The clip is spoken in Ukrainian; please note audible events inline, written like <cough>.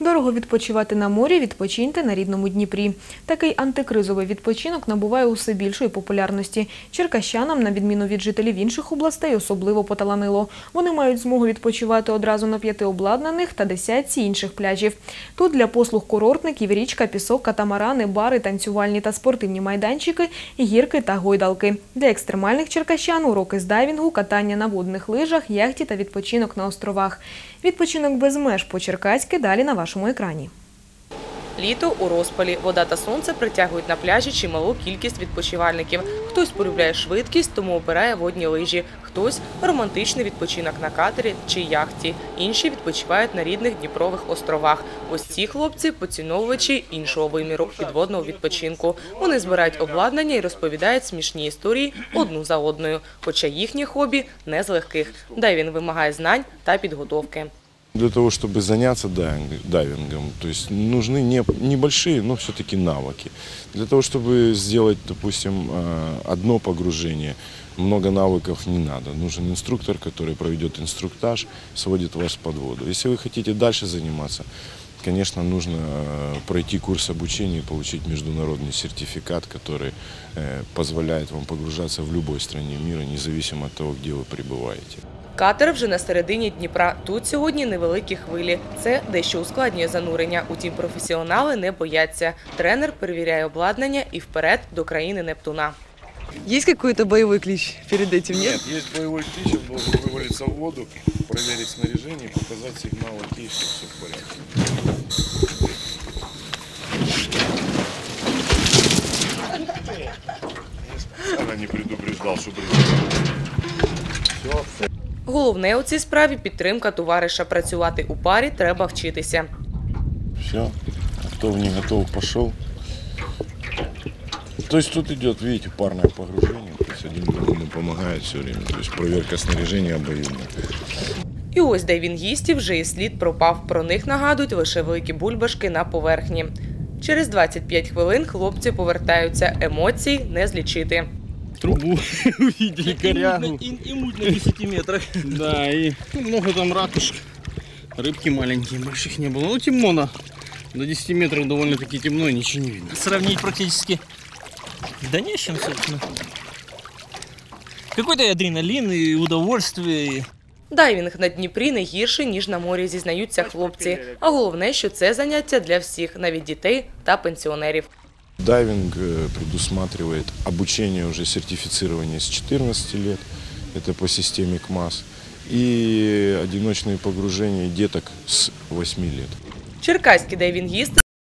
Дорого відпочивати на морі, відпочиньте на рідному Дніпрі. Такий антикризовий відпочинок набуває усе більшої популярності. Черкащанам, на відміну від жителів інших областей, особливо поталанило. Вони мають змогу відпочивати одразу на п'яти обладнаних та десятці інших пляжів. Тут для послуг курортників річка, пісок, катамарани, бари, танцювальні та спортивні майданчики, гірки та гойдалки. Для екстремальних черкащан уроки з дайвінгу, катання на водних лижах, яхті та відпочинок на островах. Відпочинок без меж по-черкаськи далі на вашому екрані. Літо у розпалі. Вода та сонце притягують на пляжі чималу кількість відпочивальників. Хтось полюбляє швидкість, тому обирає водні лижі. Хтось романтичний відпочинок на катері чи яхті. Інші відпочивають на рідних Дніпрових островах. Ось ці хлопці поціновувачі іншого виміру підводного відпочинку. Вони збирають обладнання і розповідають смішні історії одну за одною. Хоча їхнє хобі не з легких. Дайвінг вимагає знань та підготовки. Для того, чтобы заняться дайвинг- дайвингом, то есть нужны не, небольшие, но все-таки навыки. Для того, чтобы сделать, допустим, э, одно погружение, много навыков не надо. Нужен инструктор, который проведет инструктаж, сводит вас под воду. Если вы хотите дальше заниматься, конечно, нужно э, пройти курс обучения и получить международный сертификат, который э, позволяет вам погружаться в любой стране мира, независимо от того, где вы пребываете. Катер вже на середині Дніпра. Тут сьогодні невеликі хвилі. Це дещо ускладнює занурення. Утім, професіонали не бояться. Тренер перевіряє обладнання і вперед до країни Нептуна. Есть какой-то боевой клич перед этим, нет? Нет, есть боевой клич, он в воду, проверить снаряжение, показать сигнал окей, что все в порядке. Я не предупреждал, что Все, Головне у цій справі підтримка товариша. Працювати у парі треба вчитися. все. Готов, не готов, пошел. То есть тут идет, видите, парное погружение. То есть один другому помогает все время. То есть проверка снаряжения. І ось де він дайвінгістів вже і слід пропав. Про них нагадують лише великі бульбашки на поверхні. Через 25 хвилин хлопці повертаються. Емоцій не злічити. Трубу <laughs> увидели, И, корягу. и, и муть на 10 метрах. Да, и много там ракушек. Рыбки маленькие, больших не было. Ну, темно на. До 10 метров довольно-таки темно и ничего не видно. Сравнить практически да не с чем, собственно. Какой-то и адреналин, и удовольствие. и- Дайвінг на Дніпрі не гірший, ніж на морі, зізнаються хлопці. А головне, що це заняття для всіх, навіть дітей та пенсіонерів. Дайвинг э, предусматривает обучение уже сертифицирование с 14 лет, это по системе КМАС, и одиночные погружения деток с 8 лет. Черкаські дайвінгісти